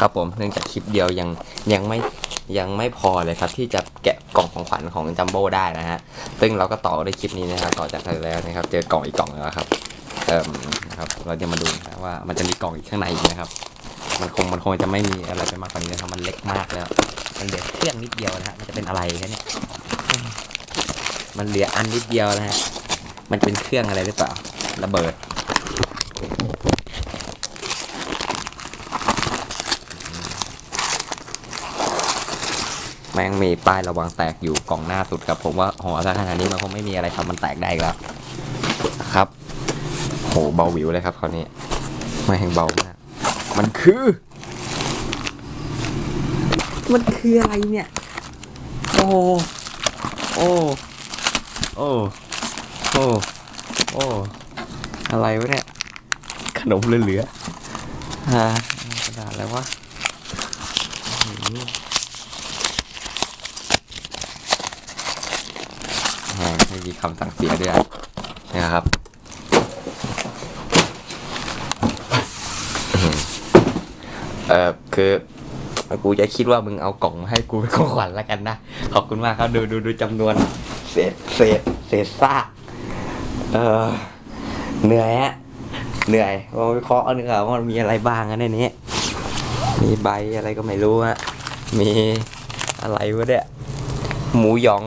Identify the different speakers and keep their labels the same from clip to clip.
Speaker 1: ครับผมเนื่องจากคลิปเดียวยังยังไม่ยังไม่พอเลยครับ ที่จะแกะกล่องของขวัญของจัมโบ้ได้นะฮะซึ่งเราก็ต่อด้วยคลิปนี้นะครับต่อจากนั้นแล้วนะครับ เจอกล่องอีกกล่องแล้วครับเอ่มนะครับเราจะมาดูนะว่ามันจะมีกล่องอีกข้างในอีกนะครับ มันคงมันคงจะไม่มีอะไรไปมากกว่านี้นะครับมันเล็กมากแล้วมันเหลือเครื่องนิดเดียวนะฮะมันจะเป็นอะไรกันเนี่ยมันเหลืออันนิดเดียวนะฮะมันเป็นเครื่องอะไรหรือเปล่าระเบิด ม่งมีป้ายระวังแตกอยู่กล่องหน้าสุดครับ ผมว่าหอซะขนาดนี้มันคงไม่มีอะไรทำมันแตกได้อีกแล้วครับ โหเบาหวิวเลยครับคราวนี้แม่งเบามากมันคือ มันคืออะไรเนี่ย โอ้โอ้โอ้โอ้โอ้อะไรวะเนี่ย ขนมเหลือๆฮะกระดาษอะไรวะอื้อหือแห มีคำสั่งเสียด้วยนะครับเออคือกูจะคิดว่ามึงเอากล่องมาให้กูเป็นของขวัญแล้วกันนะ ขอบคุณมากครับ ดูดูดูจำนวน เศษเศษเศษซากเออเหนื่อยฮะเหนื่อยมาวิเคราะห์นึกว่ามันมีอะไรบ้างอะในนี้ มีใบอะไรก็ไม่รู้ฮะมีอะไรวะเนี่ยหมูหยอง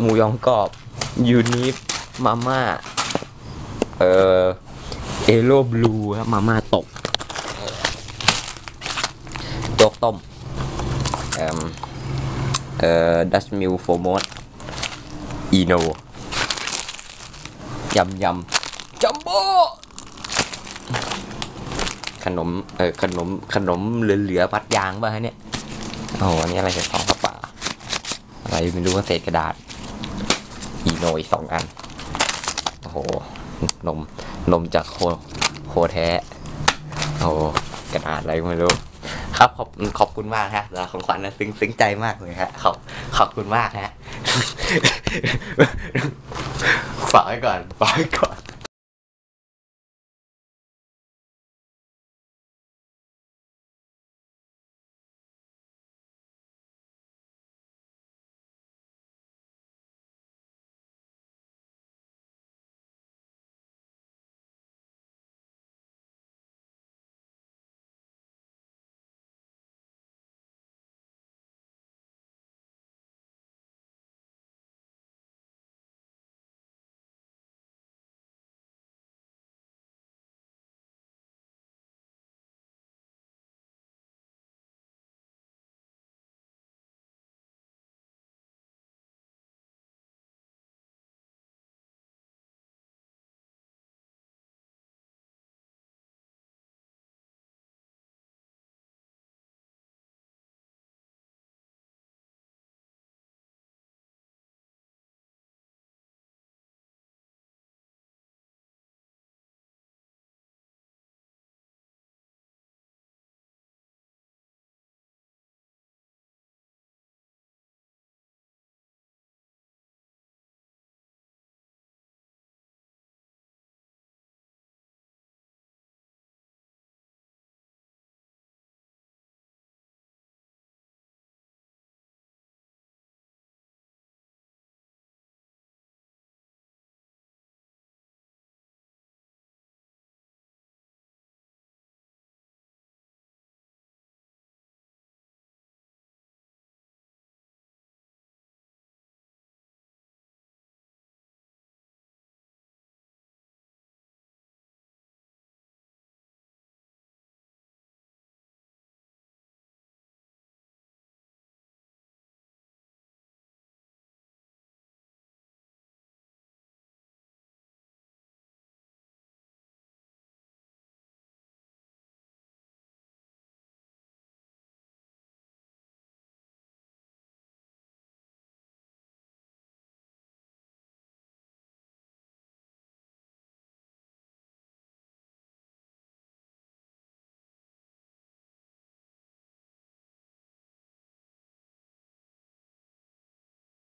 Speaker 1: หมูหยองกรอบ ยูนิฟมาม่าเออเอโรบลูครับมาม่าตกโจ๊กต้มเอ่อเอ่อดัชมิลโฟมอสอีโนยำยำจัมโบ้ขนมเออขนมขนมเหลือๆมัดยางป่ะฮะเนี่ยโอ้โหอันนี้อะไรเป็นทองกระป๋าอะไรไม่รู้ว่าเศษกระดาษ โนอีกสองอัน โอ้โห นม นมจากโคโคแท้ โอ้โหกระดาษอะไรก็ไม่รู้ ครับขอบขอบคุณมากฮะแล้วของขวัญนะซึ้งซึ้งใจมากเลยฮะ ขอบขอบคุณมากฮะ ฝากไว้ก่อน ฝากไว้ก่อน